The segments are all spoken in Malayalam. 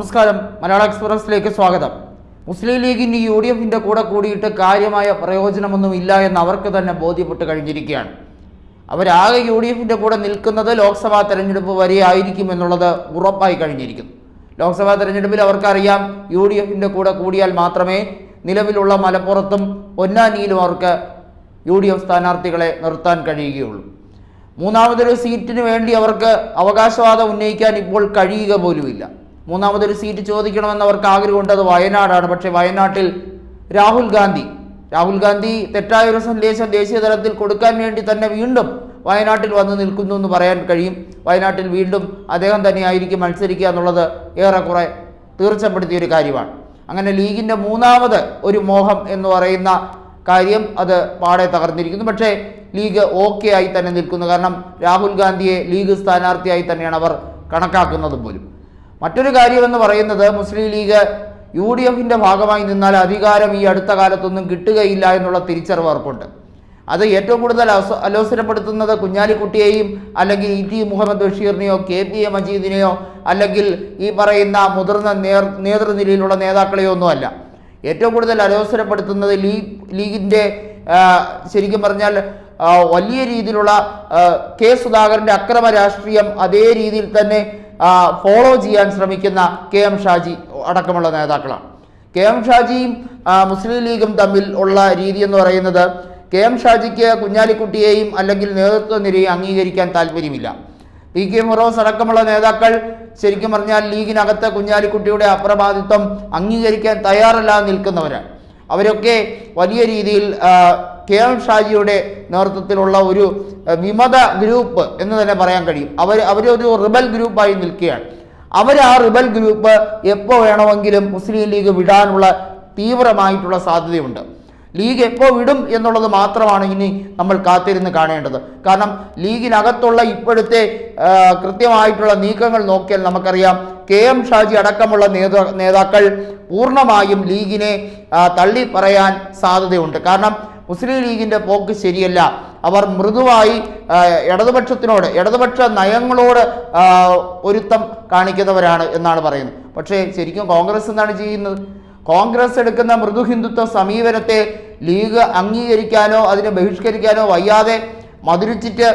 നമസ്കാരം. മലയാള എക്സ്പ്രസിലേക്ക് സ്വാഗതം. മുസ്ലിം ലീഗിന് യു ഡി എഫിന്റെ കൂടെ കൂടിയിട്ട് കാര്യമായ പ്രയോജനമൊന്നും ഇല്ല എന്ന് അവർക്ക് തന്നെ ബോധ്യപ്പെട്ട് കഴിഞ്ഞിരിക്കുകയാണ്. അവരാകെ യു ഡി എഫിന്റെ കൂടെ നിൽക്കുന്നത് ലോക്സഭാ തെരഞ്ഞെടുപ്പ് വരെ ആയിരിക്കും എന്നുള്ളത് ഉറപ്പായി കഴിഞ്ഞിരിക്കുന്നു. ലോക്സഭാ തെരഞ്ഞെടുപ്പിൽ അവർക്കറിയാം യു ഡി എഫിന്റെ കൂടെ കൂടിയാൽ മാത്രമേ നിലവിലുള്ള മലപ്പുറത്തും പൊന്നാനിയിലും അവർക്ക് യു ഡി എഫ് സ്ഥാനാർത്ഥികളെ നിർത്താൻ കഴിയുകയുള്ളൂ. മൂന്നാമതൊരു സീറ്റിന് വേണ്ടി അവർക്ക് അവകാശവാദം ഉന്നയിക്കാൻ ഇപ്പോൾ കഴിയുക പോലുമില്ല. മൂന്നാമതൊരു സീറ്റ് ചോദിക്കണമെന്ന് അവർക്ക് ആഗ്രഹമുണ്ട് അത് വയനാടാണ്. പക്ഷേ വയനാട്ടിൽ രാഹുൽ ഗാന്ധി. രാഹുൽ ഗാന്ധി തെറ്റായ ഒരു സന്ദേശം ദേശീയ തലത്തിൽ കൊടുക്കാൻ വേണ്ടി തന്നെ വീണ്ടും വയനാട്ടിൽ വന്ന് നിൽക്കുന്നു എന്ന് പറയാൻ കഴിയും. വയനാട്ടിൽ വീണ്ടും അദ്ദേഹം തന്നെയായിരിക്കും മത്സരിക്കുക എന്നുള്ളത് ഏറെക്കുറെ തീർച്ചപ്പെടുത്തിയ ഒരു കാര്യമാണ്. അങ്ങനെ ലീഗിന്റെ മൂന്നാമത് ഒരു മോഹം എന്ന് പറയുന്ന കാര്യം അത് പാടെ തകർന്നിരിക്കുന്നു. പക്ഷേ ലീഗ് ഓക്കെ ആയി തന്നെ നിൽക്കുന്നു. കാരണം രാഹുൽ ഗാന്ധിയെ ലീഗ് സ്ഥാനാർത്ഥിയായി തന്നെയാണ് അവർ കണക്കാക്കുന്നത് പോലും. മറ്റൊരു കാര്യമെന്ന് പറയുന്നത് മുസ്ലിം ലീഗ് യു ഡി എഫിന്റെ ഭാഗമായി നിന്നാൽ അധികാരം ഈ അടുത്ത കാലത്തൊന്നും കിട്ടുകയില്ല എന്നുള്ള തിരിച്ചറിവ് അവർക്കുണ്ട് അത് ഏറ്റവും കൂടുതൽ അലോസരപ്പെടുത്തുന്നത് കുഞ്ഞാലിക്കുട്ടിയെയും അല്ലെങ്കിൽ ഇ ടി മുഹമ്മദ് ബഷീറിനെയോ കെ പി എ മജീദിനെയോ അല്ലെങ്കിൽ ഈ പറയുന്ന മുതിർന്ന നേർ നേതൃനിരയിലുള്ള നേതാക്കളെയോ ഒന്നുമല്ല. ഏറ്റവും കൂടുതൽ അലോസരപ്പെടുത്തുന്നത് ലീഗ് ലീഗിന്റെ ശരിക്കും പറഞ്ഞാൽ വലിയ രീതിയിലുള്ള കെ സുധാകരന്റെ അക്രമ രാഷ്ട്രീയം അതേ രീതിയിൽ തന്നെ ഫോളോ ചെയ്യാൻ ശ്രമിക്കുന്ന കെ എം ഷാജി അടക്കമുള്ള നേതാക്കളാണ്. കെ എം ഷാജിയും മുസ്ലിം ലീഗും തമ്മിൽ ഉള്ള രീതി എന്ന് പറയുന്നത് കെ എം ഷാജിക്ക് കുഞ്ഞാലിക്കുട്ടിയെയും അല്ലെങ്കിൽ നേതൃത്വ നിരയും അംഗീകരിക്കാൻ താല്പര്യമില്ല. പി കെ ഫിറോസ് അടക്കമുള്ള നേതാക്കൾ ശരിക്കും പറഞ്ഞാൽ ലീഗിനകത്ത് കുഞ്ഞാലിക്കുട്ടിയുടെ അപ്രബാധിത്വം അംഗീകരിക്കാൻ തയ്യാറല്ലാതെ നിൽക്കുന്നവരാണ്. അവരൊക്കെ വലിയ രീതിയിൽ കെ ഷാജിയുടെ നേതൃത്വത്തിലുള്ള ഒരു വിമത ഗ്രൂപ്പ് എന്ന് തന്നെ പറയാൻ കഴിയും. അവർ അവരൊരു റിബൽ ഗ്രൂപ്പായി നിൽക്കുകയാണ്. അവർ ആ റിബൽ ഗ്രൂപ്പ് എപ്പോൾ വേണമെങ്കിലും മുസ്ലിം ലീഗ് വിടാനുള്ള തീവ്രമായിട്ടുള്ള സാധ്യതയുണ്ട്. ലീഗ് എപ്പോൾ വിടും എന്നുള്ളത് മാത്രമാണ് ഇനി നമ്മൾ കാത്തിരുന്ന് കാണേണ്ടത്. കാരണം ലീഗിനകത്തുള്ള ഇപ്പോഴത്തെ കൃത്യമായിട്ടുള്ള നീക്കങ്ങൾ നോക്കിയാൽ നമുക്കറിയാം കെ എം ഷാജി അടക്കമുള്ള നേതാ നേതാക്കൾ പൂർണമായും ലീഗിനെ തള്ളി പറയാൻ സാധ്യതയുണ്ട്. കാരണം മുസ്ലിം ലീഗിന്റെ പോക്ക് ശരിയല്ല. അവർ മൃദുവായി ഇടതുപക്ഷത്തിനോട് ഇടതുപക്ഷ നയങ്ങളോട് ഒരുത്തം കാണിക്കുന്നവരാണ് എന്നാണ് പറയുന്നത്. പക്ഷേ ശരിക്കും കോൺഗ്രസ് എന്താണ് ചെയ്യുന്നത്? കോൺഗ്രസ് എടുക്കുന്ന മൃദു ഹിന്ദുത്വ സമീപനത്തെ ലീഗ് അംഗീകരിക്കാനോ അതിനെ ബഹിഷ്കരിക്കാനോ വയ്യാതെ മധുരിച്ചിട്ട്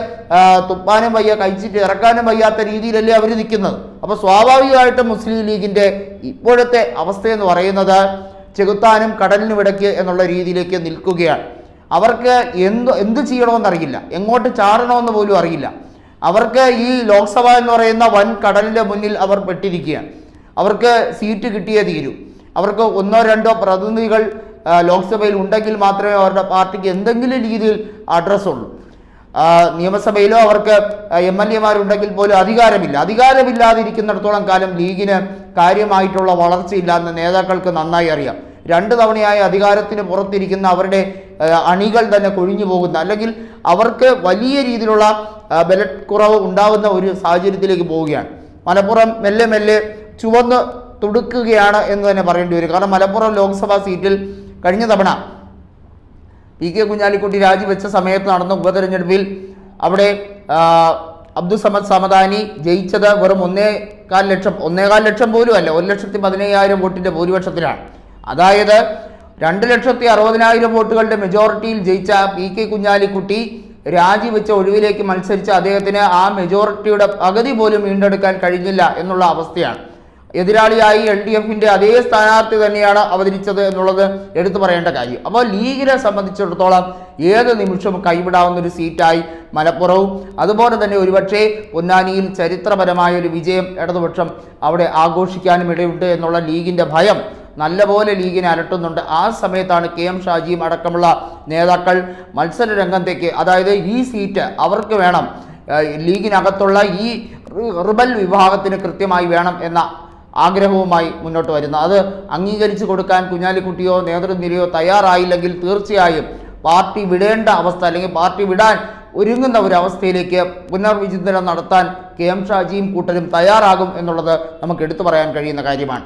തുപ്പാനും വയ്യ കഴിച്ചിട്ട് ഇറക്കാനും വയ്യാത്ത രീതിയിലല്ലേ അവർ നിൽക്കുന്നത്. അപ്പോൾ സ്വാഭാവികമായിട്ടും മുസ്ലിം ലീഗിന്റെ ഇപ്പോഴത്തെ അവസ്ഥയെന്ന് പറയുന്നത് ചെകുത്താനും കടലിനും ഇടയ്ക്ക് എന്നുള്ള രീതിയിലേക്ക് നിൽക്കുകയാണ്. അവർക്ക് എന്ത് എന്ത് ചെയ്യണമെന്നറിയില്ല എങ്ങോട്ട് ചാടണമെന്ന് പോലും അറിയില്ല. അവർക്ക് ഈ ലോക്സഭ എന്ന് പറയുന്ന വൻ കടലിന്റെ മുന്നിൽ അവർ പെട്ടിരിക്കുകയാണ്. അവർക്ക് സീറ്റ് കിട്ടിയേ തീരൂ. അവർക്ക് ഒന്നോ രണ്ടോ പ്രതിനിധികൾ ലോക്സഭയിൽ ഉണ്ടെങ്കിൽ മാത്രമേ അവരുടെ പാർട്ടിക്ക് എന്തെങ്കിലും രീതിയിൽ അഡ്രസ്സ് ഉള്ളൂ. നിയമസഭയിലോ അവർക്ക് എം എൽ എമാരുണ്ടെങ്കിൽ പോലും അധികാരമില്ല. അധികാരമില്ലാതിരിക്കുന്നിടത്തോളം കാലം ലീഗിന് കാര്യമായിട്ടുള്ള വളർച്ചയില്ലാന്ന് നേതാക്കൾക്ക് നന്നായി അറിയാം. രണ്ട് തവണയായി അധികാരത്തിന് പുറത്തിരിക്കുന്ന അവരുടെ അണികൾ തന്നെ കൊഴിഞ്ഞു പോകുന്ന. അല്ലെങ്കിൽ അവർക്ക് വലിയ രീതിയിലുള്ള ബലക്കുറവ് ഉണ്ടാവുന്ന ഒരു സാഹചര്യത്തിലേക്ക് പോവുകയാണ്. മലപ്പുറം മെല്ലെ മെല്ലെ ചുവന്ന് തുടുക്കുകയാണ് എന്ന് തന്നെ പറയേണ്ടി വരും. കാരണം മലപ്പുറം ലോക്സഭാ സീറ്റിൽ കഴിഞ്ഞ തവണ പി കെ കുഞ്ഞാലിക്കുട്ടി രാജിവെച്ച സമയത്ത് നടന്ന ഉപതെരഞ്ഞെടുപ്പിൽ അവിടെ അബ്ദുസമദ് സമദാനി ജയിച്ചത് വെറും ഒന്നേ കാൽ ലക്ഷം ഒന്നേകാൽ ലക്ഷം പോലും അല്ല ഒരു ലക്ഷത്തി പതിനയ്യായിരം വോട്ടിന്റെ ഭൂരിപക്ഷത്തിലാണ്. അതായത് രണ്ട് ലക്ഷത്തി അറുപതിനായിരം വോട്ടുകളുടെ മെജോറിറ്റിയിൽ ജയിച്ച പി കെ കുഞ്ഞാലിക്കുട്ടി രാജിവെച്ച ഒഴിവിലേക്ക് മത്സരിച്ച അദ്ദേഹത്തിന് ആ മെജോറിറ്റിയുടെ പകുതി പോലും വീണ്ടെടുക്കാൻ കഴിഞ്ഞില്ല എന്നുള്ള അവസ്ഥയാണ്. എതിരാളിയായി എൽ ഡി എഫിന്റെ അതേ സ്ഥാനാർത്ഥി തന്നെയാണ് അവതരിച്ചത് എന്നുള്ളത് എടുത്തു പറയേണ്ട കാര്യം. അപ്പോൾ ലീഗിനെ സംബന്ധിച്ചിടത്തോളം ഏത് നിമിഷവും കൈവിടാവുന്ന ഒരു സീറ്റായി മലപ്പുറവും. അതുപോലെ തന്നെ ഒരുപക്ഷെ പൊന്നാനിയിൽ ചരിത്രപരമായ ഒരു വിജയം ഇടതുപക്ഷം അവിടെ ആഘോഷിക്കാനും ഇടയുണ്ട് എന്നുള്ള ലീഗിന്റെ ഭയം നല്ലപോലെ ലീഗിനെ അലട്ടുന്നുണ്ട്. ആ സമയത്താണ് കെ എം ഷാജിയും അടക്കമുള്ള നേതാക്കൾ മത്സര രംഗത്തേക്ക് അതായത് ഈ സീറ്റ് അവർക്ക് വേണം. ലീഗിനകത്തുള്ള ഈ റിബൽ വിഭാഗത്തിന് കൃത്യമായി വേണം എന്ന ആഗ്രഹവുമായി മുന്നോട്ട് വരുന്നത് അത് അംഗീകരിച്ചു കൊടുക്കാൻ കുഞ്ഞാലിക്കുട്ടിയോ നേതൃനിരയോ തയ്യാറായില്ലെങ്കിൽ തീർച്ചയായും പാർട്ടി വിടേണ്ട അവസ്ഥ അല്ലെങ്കിൽ പാർട്ടി വിടാൻ ഒരുങ്ങുന്ന ഒരു അവസ്ഥയിലേക്ക് പുനർവിചിന്തനം നടത്താൻ കെ എം ഷാജിയും കൂട്ടരും തയ്യാറാകും എന്നുള്ളത് നമുക്ക് എടുത്തു പറയാൻ കഴിയുന്ന കാര്യമാണ്.